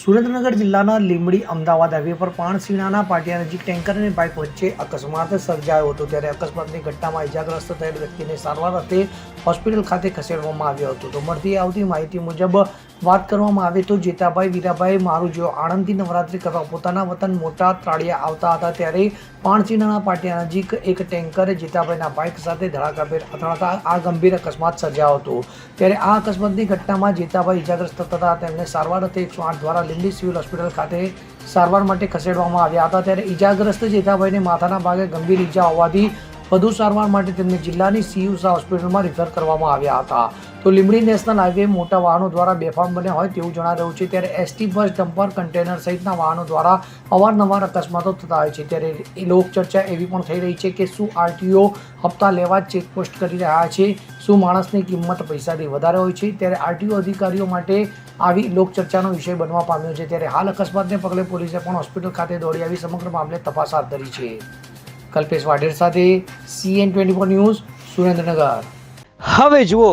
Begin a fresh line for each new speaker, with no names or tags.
સુરેન્દ્રનગર જિલ્લાના લીંબડી અમદાવાદ હાઈવે પર પાણસીણાના પાટિયા નજીક ટેન્કર અને બાઇક વચ્ચે અકસ્માત સર્જાયો હતો. ત્યારે અકસ્માતની ઘટનામાં ઇજાગ્રસ્ત થયેલ વ્યક્તિને સારવાર અર્થે હોસ્પિટલ ખાતે ખસેડવામાં આવ્યો હતો. તો મળતી આવતી માહિતી મુજબ વાત કરવામાં આવે તો જેતાભાઈ, વીરાભાઈ મારું જેઓ આણંદથી નવરાત્રી કરવા પોતાના વતન મોટા ત્રાળિયા આવતા હતા. ત્યારે પાણસીણાના પાટિયા નજીક એક ટેન્કરે જેતાભાઈના બાઇક સાથે ધડાકાભેર અથડાતા આ ગંભીર અકસ્માત સર્જાયો હતો. ત્યારે આ અકસ્માતની ઘટનામાં જેતાભાઈ ઇજાગ્રસ્ત થતા તેમને સારવાર અર્થે એકસો આઠ દ્વારા લીંબડી સિવિલ હોસ્પિટલ ખાતે સારવાર માટે ખસેડવામાં આવ્યા હતા. ત્યારે ઇજાગ્રસ્ત જેતાભાઈને માથાના ભાગે ગંભીર ઇજા હોવાથી વધુ સારવાર માટે તેમને જિલ્લાની સીયુસા હોસ્પિટલમાં રિફર કરવામાં આવ્યા હતા. તો લીંબડી નેશનલ હાઈવે મોટા વાહનો દ્વારા બેફામ બન્યા હોય તેવું જણાઈ રહ્યું છે. ત્યારે એસટી બસ ડમ્પર કન્ટેનર સહિતના વાહનો દ્વારા અવારનવાર અકસ્માતો થતા હોય છે. ત્યારે લોકચર્ચા એવી પણ થઈ રહી છે કે શું આરટીઓ હપ્તા લેવા ચેકપોસ્ટ કરી રહ્યા છે, શું માણસની કિંમત પૈસાથી વધારે હોય છે. ત્યારે આરટીઓ અધિકારીઓ માટે આવી લોકચર્ચાનો વિષય બનવા પામ્યો છે. ત્યારે હાલ અકસ્માતને પગલે પોલીસે પણ હોસ્પિટલ ખાતે દોડી આવી સમગ્ર મામલે તપાસ હાથ ધરી છે. કલ્પેશ વાઢેર સાથે CN twenty four news Surendranagar.
હવે જુઓ